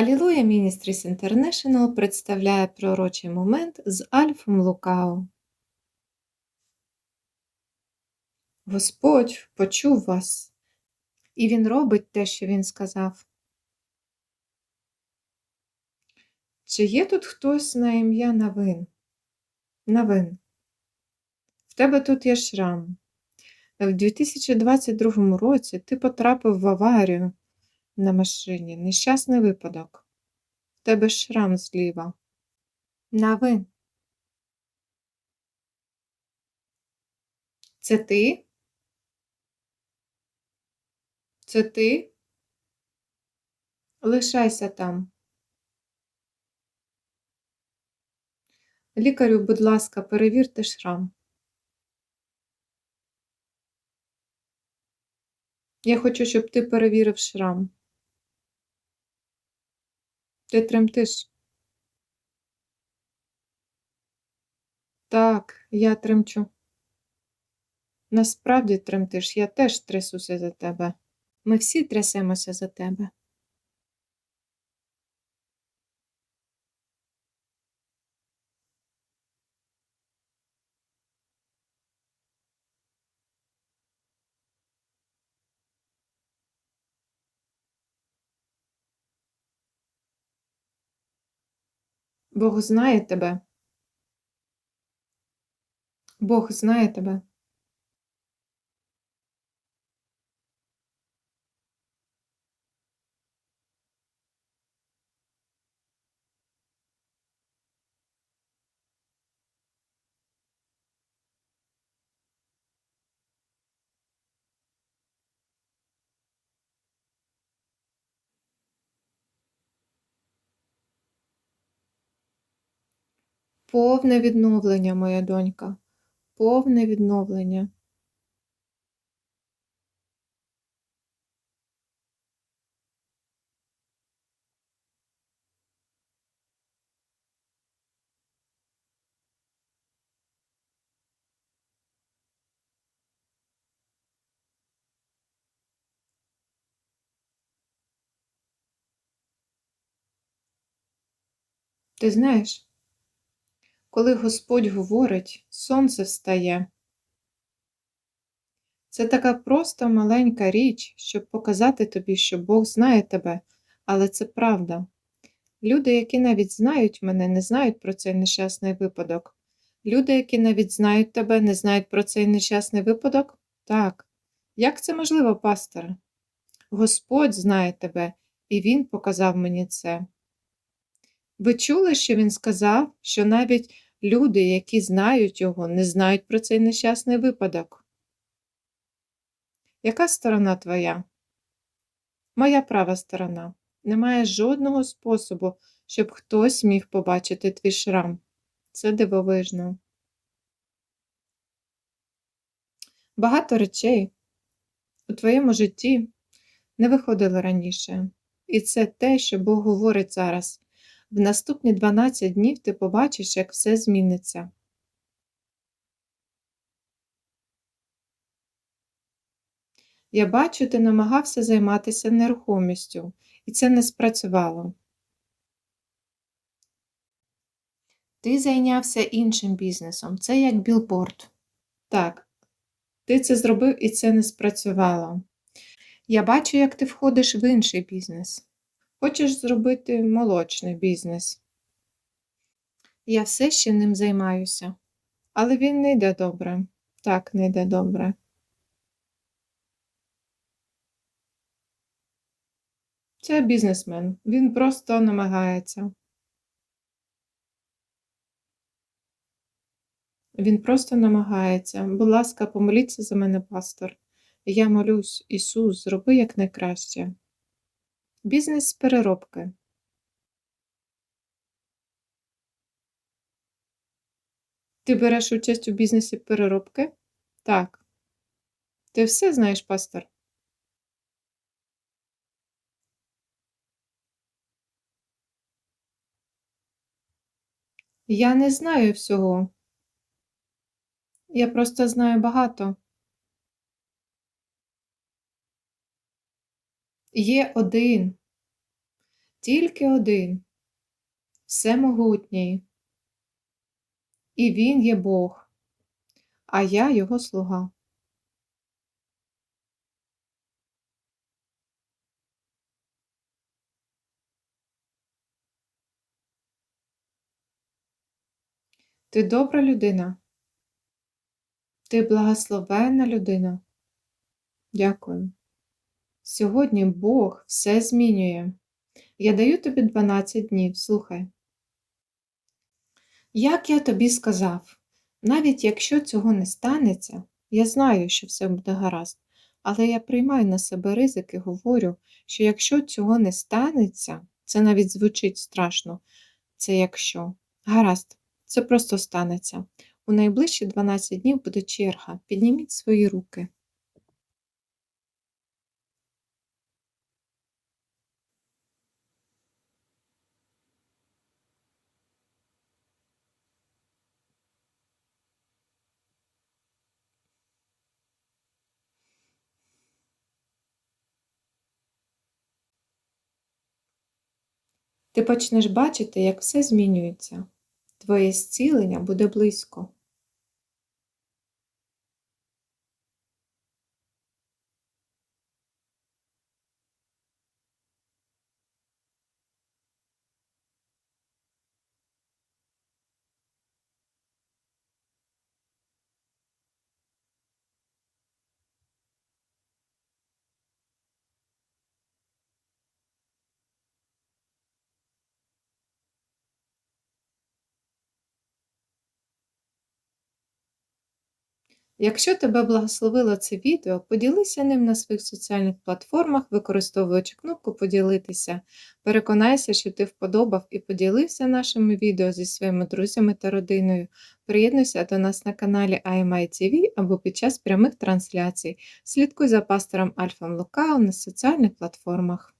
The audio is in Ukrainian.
Алілуя Ministries International представляє пророчий момент з Альфом Лукао. Господь почув вас, і Він робить те, що Він сказав. Чи є тут хтось на ім'я Навин? Навин. В тебе тут є шрам. В 2022 році ти потрапив в аварію на машині. Нещасний випадок. В тебе шрам зліва. Навин. Це ти? Це ти? Лишайся там. Лікарю, будь ласка, перевірте шрам. Я хочу, щоб ти перевірив шрам. Ти тремтиш? Так, я тремчу. Насправді тремтиш, я теж трясуся за тебе. Ми всі трясемося за тебе. Бог знає тебе. Бог знає тебе. Повне відновлення, моя донька, повне відновлення. Ти знаєш, коли Господь говорить, сонце встає. Це така просто маленька річ, щоб показати тобі, що Бог знає тебе, але це правда. Люди, які навіть знають мене, не знають про цей нещасний випадок. Люди, які навіть знають тебе, не знають про цей нещасний випадок? Так. Як це можливо, пасторе? Господь знає тебе, і Він показав мені це. Ви чули, що він сказав, що навіть люди, які знають його, не знають про цей нещасний випадок? Яка сторона твоя? Моя права сторона. Немає жодного способу, щоб хтось міг побачити твій шрам. Це дивовижно. Багато речей у твоєму житті не виходили раніше. І це те, що Бог говорить зараз. В наступні 12 днів ти побачиш, як все зміниться. Я бачу, ти намагався займатися нерухомістю, і це не спрацювало. Ти зайнявся іншим бізнесом. Це як білборд. Так, ти це зробив і це не спрацювало. Я бачу, як ти входиш в інший бізнес. Хочеш зробити молочний бізнес. Я все ще ним займаюся, але він не йде добре. Так, не йде добре. Це бізнесмен. Він просто намагається. Він просто намагається. Будь ласка, помоліться за мене, пастор. Я молюсь, Ісус, зроби якнайкраще. Бізнес переробки. Ти береш участь у бізнесі переробки? Так. Ти все знаєш, пастор? Я не знаю всього. Я просто знаю багато. Є один. Тільки один, всемогутній. І Він є Бог, а я Його слуга. Ти добра людина. Ти благословенна людина. Дякую. Сьогодні Бог все змінює. Я даю тобі 12 днів, слухай. Як я тобі сказав, навіть якщо цього не станеться, я знаю, що все буде гаразд, але я приймаю на себе ризик і говорю, що якщо цього не станеться, це навіть звучить страшно, це якщо. Гаразд, це просто станеться. У найближчі 12 днів буде черга. Підніміть свої руки. Ти почнеш бачити, як все змінюється. Твоє зцілення буде близько. Якщо тебе благословило це відео, поділися ним на своїх соціальних платформах, використовуючи кнопку Поділитися. Переконайся, що ти вподобав і поділився нашими відео зі своїми друзями та родиною. Приєднуйся до нас на каналі IMI TV або під час прямих трансляцій. Слідкуй за пастором Альфом Лукау на соціальних платформах.